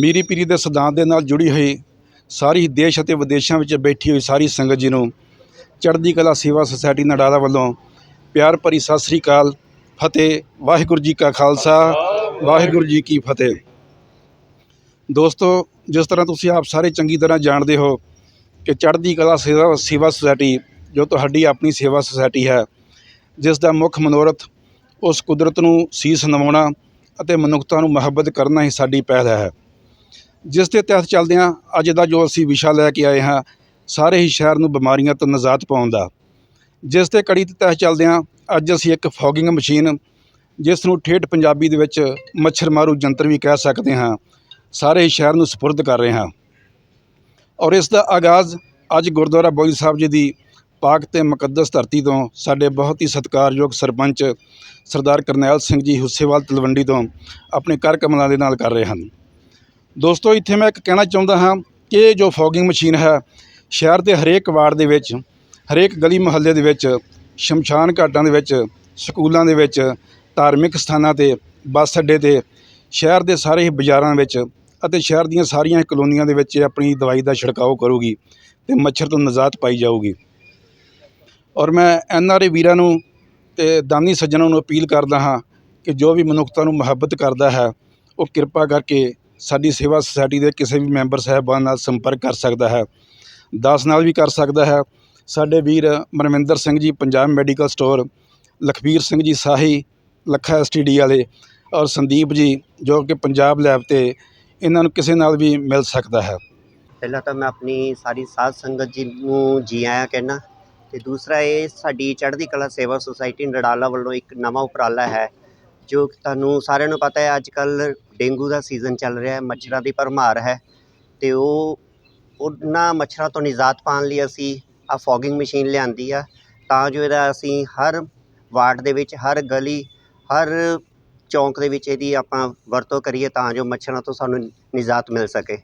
ਮੀਰੀ ਪੀਰੀ ਦੇ ਸਿਧਾਂਤ ਦੇ ਨਾਲ ਜੁੜੀ ਹੋਈ ਸਾਰੀ ਦੇਸ਼ ਅਤੇ ਵਿਦੇਸ਼ਾਂ ਵਿੱਚ ਬੈਠੀ ਹੋਈ ਸਾਰੀ ਸੰਗਤ ਜੀ ਨੂੰ ਚੜ੍ਹਦੀ ਕਲਾ ਸੇਵਾ ਸੁਸਾਇਟੀ ਨਡਾਲਾ ਵੱਲੋਂ ਪਿਆਰ ਭਰੀ ਸਤਿ ਸ੍ਰੀ ਅਕਾਲ, ਫਤਿਹ, ਵਾਹਿਗੁਰੂ ਜੀ ਕਾ ਖਾਲਸਾ, ਵਾਹਿਗੁਰੂ ਜੀ ਕੀ ਫਤਿਹ। ਦੋਸਤੋ, ਜਿਸ ਤਰ੍ਹਾਂ ਤੁਸੀਂ ਆਪ ਸਾਰੇ ਚੰਗੀ ਤਰ੍ਹਾਂ ਜਾਣਦੇ ਹੋ ਕਿ ਚੜ੍ਹਦੀ ਕਲਾ ਸੇਵਾ ਸੇਵਾ ਸੁਸਾਇਟੀ ਜੋ ਤੁਹਾਡੀ ਆਪਣੀ ਸੇਵਾ ਸੁਸਾਇਟੀ ਹੈ, ਜਿਸ ਦਾ ਮੁੱਖ ਮਨੋਰਥ ਉਸ ਕੁਦਰਤ ਨੂੰ ਸੀਸ ਨਿਵਾਉਣਾ ਅਤੇ ਮਨੁੱਖਤਾ ਨੂੰ ਮੁਹੱਬਤ ਕਰਨਾ ਹੀ ਸਾਡੀ ਪਹਿਲ ਹੈ। ਜਿਸ ਦੇ ਤਹਿਤ ਚੱਲਦਿਆਂ ਅੱਜ ਦਾ ਜੋ ਅਸੀਂ ਵਿਸ਼ਾ ਲੈ ਕੇ ਆਏ ਹਾਂ, ਸਾਰੇ ਹੀ ਸ਼ਹਿਰ ਨੂੰ ਬਿਮਾਰੀਆਂ ਤੋਂ ਨਿਜਾਤ ਪਾਉਣ ਦਾ। ਜਿਸ 'ਤੇ ਕੜੀ ਦੇ ਤਹਿਤ ਚੱਲਦਿਆਂ ਅੱਜ ਅਸੀਂ ਇੱਕ ਫੌਗਿੰਗ ਮਸ਼ੀਨ, ਜਿਸ ਨੂੰ ਠੇਠ ਪੰਜਾਬੀ ਦੇ ਵਿੱਚ ਮੱਛਰ ਮਾਰੂ ਜੰਤਰ ਵੀ ਕਹਿ ਸਕਦੇ ਹਾਂ, ਸਾਰੇ ਹੀ ਸ਼ਹਿਰ ਨੂੰ ਸਪੁਰਦ ਕਰ ਰਹੇ ਹਾਂ। ਔਰ ਇਸ ਦਾ ਆਗਾਜ਼ ਅੱਜ ਗੁਰਦੁਆਰਾ ਬੋਈ ਸਾਹਿਬ ਜੀ ਦੀ ਪਾਕ ਤੇ ਮੁਕੱਦਸ ਧਰਤੀ ਤੋਂ ਸਾਡੇ ਬਹੁਤ ਹੀ ਸਤਿਕਾਰਯੋਗ ਸਰਪੰਚ ਸਰਦਾਰ ਕਰਨੈਲ ਸਿੰਘ ਜੀ ਹੁੱਸੇਵਾਲ ਤਲਵੰਡੀ ਤੋਂ ਆਪਣੇ ਕਰ ਕਮਲਾਂ ਦੇ ਨਾਲ ਕਰ ਰਹੇ ਹਨ। ਦੋਸਤੋ, ਇੱਥੇ ਮੈਂ ਇੱਕ ਕਹਿਣਾ ਚਾਹੁੰਦਾ ਹਾਂ ਕਿ ਇਹ ਜੋ ਫੋਗਿੰਗ ਮਸ਼ੀਨ ਹੈ, ਸ਼ਹਿਰ ਦੇ ਹਰੇਕ ਵਾਰਡ ਦੇ ਵਿੱਚ, ਹਰੇਕ ਗਲੀ ਮੁਹੱਲੇ ਦੇ ਵਿੱਚ, ਸ਼ਮਸ਼ਾਨ ਘਾਟਾਂ ਦੇ ਵਿੱਚ, ਸਕੂਲਾਂ ਦੇ ਵਿੱਚ, ਧਾਰਮਿਕ ਸਥਾਨਾਂ ਤੇ, ਬੱਸ ਅੱਡੇ ਤੇ, ਸ਼ਹਿਰ ਦੇ ਸਾਰੇ ਹੀ ਬਾਜ਼ਾਰਾਂ ਵਿੱਚ ਅਤੇ ਸ਼ਹਿਰ ਦੀਆਂ ਸਾਰੀਆਂ ਕਲੋਨੀਆਂ ਦੇ ਵਿੱਚ ਆਪਣੀ ਦਵਾਈ ਦਾ ਛਿੜਕਾਓ ਕਰੂਗੀ ਤੇ ਮੱਛਰ ਤੋਂ ਨਿਜਾਤ ਪਾਈ ਜਾਊਗੀ। ਔਰ ਮੈਂ ਐਨ ਆਰ ਏ ਵੀਰਾਂ ਨੂੰ ਤੇ ਦਾਨੀ ਸੱਜਣਾਂ ਨੂੰ ਅਪੀਲ ਕਰਦਾ ਹਾਂ ਕਿ ਜੋ ਵੀ ਮਨੁੱਖਤਾ ਨੂੰ ਮੁਹੱਬਤ ਕਰਦਾ ਹੈ, ਉਹ ਕਿਰਪਾ ਕਰਕੇ ਸਾਡੀ ਸੇਵਾ ਸੁਸਾਇਟੀ ਦੇ ਕਿਸੇ ਵੀ ਮੈਂਬਰ ਸਾਹਿਬਾਨ ਨਾਲ ਸੰਪਰਕ ਕਰ ਸਕਦਾ ਹੈ, ਦਾਸ ਨਾਲ ਵੀ ਕਰ ਸਕਦਾ ਹੈ। ਸਾਡੇ ਵੀਰ Manvinder Singh ji, Punjab medical store, Lakhbir Singh ji Sahi, Lakha STD ਵਾਲੇ ਔਰ ਸੰਦੀਪ ਜੀ, ਜੋ ਕਿ ਪੰਜਾਬ ਲੈਬ ਤੇ ਇਹਨਾਂ ਨੂੰ ਕਿਸੇ ਨਾਲ ਵੀ ਮਿਲ ਸਕਦਾ ਹੈ। ਪਹਿਲਾਂ ਤਾਂ ਮੈਂ ਆਪਣੀ ਸਾਰੀ ਸਾਧ ਸੰਗਤ ਜੀ ਨੂੰ ਜੀ ਆਇਆਂ ਕਹਿਣਾ, ਤੇ ਦੂਸਰਾ ਇਹ ਸਾਡੀ ਚੜ੍ਹਦੀ ਕਲਾ ਸੇਵਾ ਸੁਸਾਇਟੀ ਨੜਾਲਾ ਵੱਲੋਂ ਇੱਕ ਨਵਾਂ ਉਪਰਾਲਾ ਹੈ। ਜੋ ਕਿ ਤੁਹਾਨੂੰ ਸਾਰਿਆਂ ਨੂੰ ਪਤਾ ਹੈ ਅੱਜ ਕੱਲ੍ਹ ਡੇਂਗੂ ਦਾ ਸੀਜ਼ਨ ਚੱਲ ਰਿਹਾ ਮੱਛਰਾਂ ਦੀ ਭਰਮਾਰ ਹੈ ਅਤੇ ਉਹ ਉਹਨਾਂ ਮੱਛਰਾਂ ਤੋਂ ਨਿਜਾਤ ਪਾਉਣ ਲਈ ਅਸੀਂ ਆਹ ਫੋਗਿੰਗ ਮਸ਼ੀਨ ਲਿਆਂਦੀ ਆ ਤਾਂ ਜੋ ਇਹਦਾ ਅਸੀਂ ਹਰ ਵਾਰਡ ਦੇ ਵਿੱਚ, ਹਰ ਗਲੀ, ਹਰ ਚੌਂਕ ਦੇ ਵਿੱਚ ਇਹਦੀ ਆਪਾਂ ਵਰਤੋਂ ਕਰੀਏ ਤਾਂ ਜੋ ਮੱਛਰਾਂ ਤੋਂ ਸਾਨੂੰ ਨਿਜਾਤ ਮਿਲ ਸਕੇ।